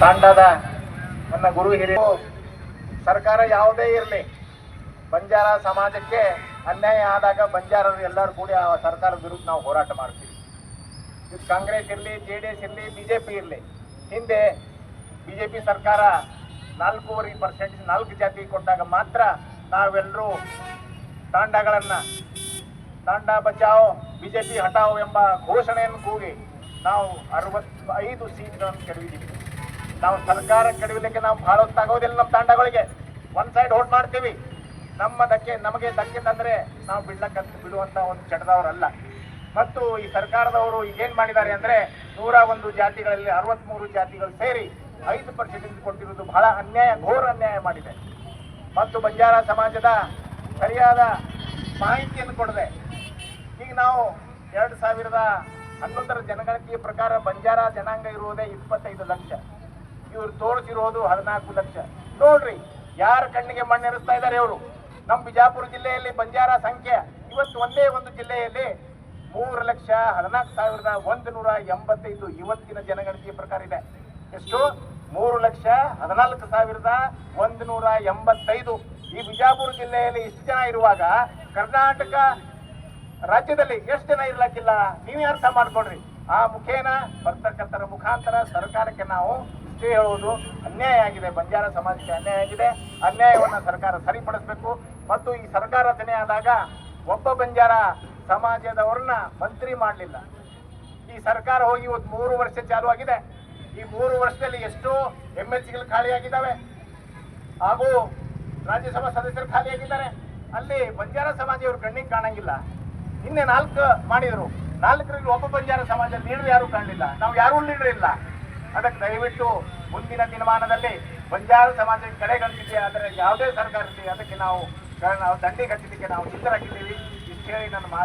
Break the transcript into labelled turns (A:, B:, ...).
A: ತಾಂಡದ ನನ್ನ ಗುರು ಹಿರಿಯ ಸರ್ಕಾರ ಯಾವುದೇ ಇರಲಿ, ಬಂಜಾರ ಸಮಾಜಕ್ಕೆ ಅನ್ಯಾಯ ಆದಾಗ ಬಂಜಾರರು ಎಲ್ಲರೂ ಕೂಡಿ ಆ ಸರ್ಕಾರದ ವಿರುದ್ಧ ನಾವು ಹೋರಾಟ ಮಾಡ್ತೀವಿ. ಇದು ಕಾಂಗ್ರೆಸ್ ಇರಲಿ, ಜೆ ಡಿ ಎಸ್ ಇರಲಿ, ಬಿ ಜೆ ಪಿ ಇರಲಿ. ಹಿಂದೆ ಬಿ ಜೆ ಪಿ ಸರ್ಕಾರ ನಾಲ್ಕೂವರೆ ಪರ್ಸೆಂಟ್, ನಾಲ್ಕು ಜಾತಿ ಕೊಟ್ಟಾಗ ಮಾತ್ರ ನಾವೆಲ್ಲರೂ ತಾಂಡಗಳನ್ನು ತಾಂಡ ಬಚಾವ್ ಪಿ ಹಟಾವ್ ಎಂಬ ಘೋಷಣೆಯನ್ನು ಕೂಗಿ ನಾವು ಅರವತ್ತೈದು ಸೀಟ್ಗಳನ್ನು ಕೆಡವಿದ್ದೀವಿ. ನಾವು ಸರ್ಕಾರ ಕೆಡವಿಲಿಕ್ಕೆ ನಾವು ಬಹಳ ಹೊತ್ತಾಗೋದಿಲ್ಲ ನಮ್ಮ ತಾಂಡಗಳಿಗೆ. ಒನ್ ಸೈಡ್ ಓಟ್ ಮಾಡ್ತೀವಿ. ನಮ್ಮ ದಕ್ಕೆ ನಮಗೆ ಧಕ್ಕೆ ನಾವು ಬಿಡ್ಲಕ್ಕಂತ ಬಿಡುವಂತ ಒಂದು ಚಟದವರಲ್ಲ. ಮತ್ತು ಈ ಸರ್ಕಾರದವರು ಏನ್ ಮಾಡಿದ್ದಾರೆ ಅಂದ್ರೆ ನೂರ ಒಂದು ಜಾತಿಗಳಲ್ಲಿ ಅರವತ್ಮೂರು ಜಾತಿಗಳು ಸೇರಿ ಐದು ಪರ್ಸೆಂಟ್ ಕೊಟ್ಟಿರುವುದು ಬಹಳ ಅನ್ಯಾಯ, ಘೋರ ಅನ್ಯಾಯ ಮಾಡಿದೆ. ಮತ್ತು ಬಂಜಾರ ಸಮಾಜದ ಸರಿಯಾದ ಮಾಹಿತಿಯನ್ನು ಕೊಡದೆ ಈಗ ನಾವು ಎರಡು ಸಾವಿರದ ಹನ್ನೊಂದರ ಜನಗಣತಿಯ ಪ್ರಕಾರ ಬಂಜಾರ ಜನಾಂಗ ಇರುವುದೇ ಇಪ್ಪತ್ತೈದು ಲಕ್ಷ. ಇವರು ತೋರಿಸಿರೋದು ಹದಿನಾಲ್ಕು ಲಕ್ಷ. ನೋಡ್ರಿ, ಯಾರ ಕಣ್ಣಿಗೆ ಮಣ್ಣೆರಿಸ್ತಾ ಇದ್ದಾರೆ ಇವರು? ನಮ್ಮ ಬಿಜಾಪುರ ಜಿಲ್ಲೆಯಲ್ಲಿ ಬಂಜಾರ ಸಂಖ್ಯೆ ಇವತ್ತು ಒಂದೇ ಒಂದು ಜಿಲ್ಲೆಯಲ್ಲಿ ಮೂರು ಲಕ್ಷ ಹದಿನಾಲ್ಕು ಸಾವಿರದ ಒಂದು ನೂರ ಎಂಬತ್ತೈದು ಇವತ್ತಿನ ಜನಗಣತಿಯ ಪ್ರಕಾರ ಇದೆ. ಎಷ್ಟು? ಮೂರು ಲಕ್ಷ ಹದಿನಾಲ್ಕು ಸಾವಿರದ ಒಂದು ನೂರ ಎಂಬತ್ತೈದು. ಈ ಬಿಜಾಪುರ ಜಿಲ್ಲೆಯಲ್ಲಿ ಇಷ್ಟು ಜನ ಇರುವಾಗ ಕರ್ನಾಟಕ ರಾಜ್ಯದಲ್ಲಿ ಎಷ್ಟು ಜನ ಇರ್ಲಕ್ಕಿಲ್ಲ? ನೀವೇ ಅರ್ಥ ಮಾಡ್ಕೊಡ್ರಿ ಆ ಮುಖೇನ ಬರ್ತಕ್ಕಂಥ ಮುಖಾಂತರ ಸರ್ಕಾರಕ್ಕೆ ನಾವು ಇಷ್ಟೇ ಹೇಳುವುದು ಅನ್ಯಾಯ ಆಗಿದೆ. ಬಂಜಾರ ಸಮಾಜಕ್ಕೆ ಅನ್ಯಾಯ ಆಗಿದೆ. ಅನ್ಯಾಯವನ್ನು ಸರ್ಕಾರ ಸರಿಪಡಿಸಬೇಕು. ಮತ್ತು ಈ ಸರ್ಕಾರ ರಚನೆ ಆದಾಗ ಒಬ್ಬ ಬಂಜಾರ ಸಮಾಜದವ್ರನ್ನ ಮಂತ್ರಿ ಮಾಡಲಿಲ್ಲ. ಈ ಸರ್ಕಾರ ಹೋಗಿ ಇವತ್ತು ಮೂರು ವರ್ಷ ಚಾಲು ಆಗಿದೆ ಈ ಮೂರು ವರ್ಷದಲ್ಲಿ ಎಷ್ಟೋ ಎಂ ಎಲ್ ಸಿಗಳು ಖಾಲಿಯಾಗಿದ್ದಾವೆ. ಹಾಗೂ ರಾಜ್ಯಸಭಾ ಸದಸ್ಯರು ಖಾಲಿಯಾಗಿದ್ದಾರೆ. ಅಲ್ಲಿ ಬಂಜಾರ ಸಮಾಜ ಕಣ್ಣಿಗೆ ಕಾಣಂಗಿಲ್ಲ. ನಿನ್ನೆ ನಾಲ್ಕು ಮಾಡಿದ್ರು. ನಾಲ್ಕರಲ್ಲಿ ಒಬ್ಬ ಬಂಜಾರ ಸಮಾಜ ಲೀಡರ್ ಯಾರು ಕಾಣಲಿಲ್ಲ. ನಾವು ಯಾರೂ ಲೀಡರ್ ಇಲ್ಲ. ಅದಕ್ಕೆ ದಯವಿಟ್ಟು ಮುಂದಿನ ದಿನಮಾನದಲ್ಲಿ ಬಂಜಾರ ಸಮಾಜಕ್ಕೆ ಕಡೆಗಣಿಸಿದೆ, ಆದರೆ ಯಾವುದೇ ಸರ್ಕಾರ ಇರಲಿ ಅದಕ್ಕೆ ನಾವು ನಾವು ದಂಡಿಗೆ ನಾವು ಸಿದ್ಧರಾಗಿದ್ದೀವಿ ಹೇಳಿ ನನ್ನ ಮಾ